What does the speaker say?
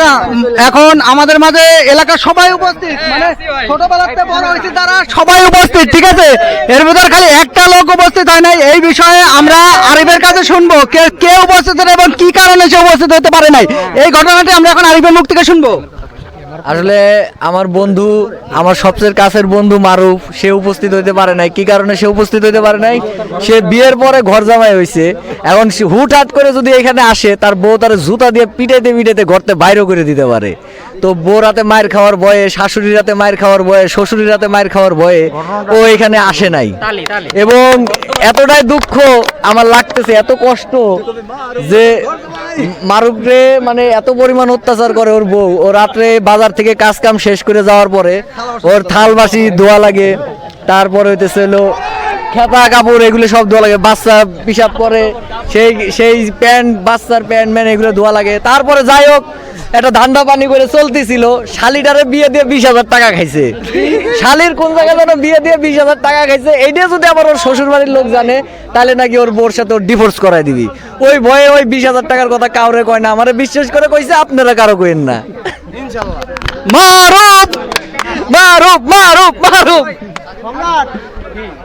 চাচা এখন আমাদের মাঝে এলাকার সবাই উপস্থিত। মানে ছোটবেলাতে বড় হয়েছে তারা সবাই উপস্থিত ঠিক আছে? এর ভিতরে খালি একটা লোক উপস্থিত হয় নাই এই বিষয়ে আমরা আরিফের কাছে শুনব। কে কে উপস্থিত এবং কি কারণে সে উপস্থিত হতে পারে নাই? এই ঘটনাটি আমরা এখন আরিফের মুখ থেকে শুনব। আসলে আমার বন্ধু, আমার সবচেয়ে কাছের বন্ধু মারুফ, সে উপস্থিত হইতে পারে নাই। কি কারণে সে উপস্থিত হইতে পারে নাই? সে বিয়ের পরে ঘর জামাই হয়েছে এখন হুটহাট করে যদি এখানে আসে, তার বউ তার জুতা দিয়ে পিটাইতে পিটাইতে ঘরতে বাইরে করে দিতে পারে। তো বউ রাতে মায়ের খাওয়ার ভয়ে শাশুড়ি রাতে মায়ের খাওয়ার ভয়ে শ্বশুরি রাতে মায়ের খাওয়ার ভয়ে ও এখানে আসে নাই। এবং এতটাই দুঃখ আমার লাগতেছে এত কষ্ট যে মারুফরে মানে এত পরিমাণ অত্যাচার করে ওর বউ। ও রাত্রে বাজার থেকে কাজ কাম শেষ করে যাওয়ার পরে ওর থাল বাসি ধোয়া লাগে তারপরে হইতেছে হলো খেতা কাপড়, এগুলো সব ধোয়া লাগে। বাচ্চা পিসাব করে, সেই সেই প্যান্ট, বাচ্চার প্যান্ট, ম্যান, এগুলো ধোয়া লাগে। তারপরে যাই হোক, একটা ধান্দা পানি করে চলতেছিল, শালিটারে বিয়ে দিয়ে বিশ হাজার টাকা খাইছে। শালির কোন জায়গায় যেন বিয়ে দিয়ে বিশ হাজার টাকা খাইছে, এইটা যদি আবার ওর শ্বশুর বাড়ির লোক জানে, তাহলে নাকি ওর বোর সাথে ওর ডিভোর্স করাই দিবি। ওই ভয়ে ওই বিশ হাজার টাকার কথা কাউরে কয় না, আমারে বিশ্বাস করে কইছে, আপনারা কারও কইেন না। মারুফ! মারুফ! মারুফ! মারুফ!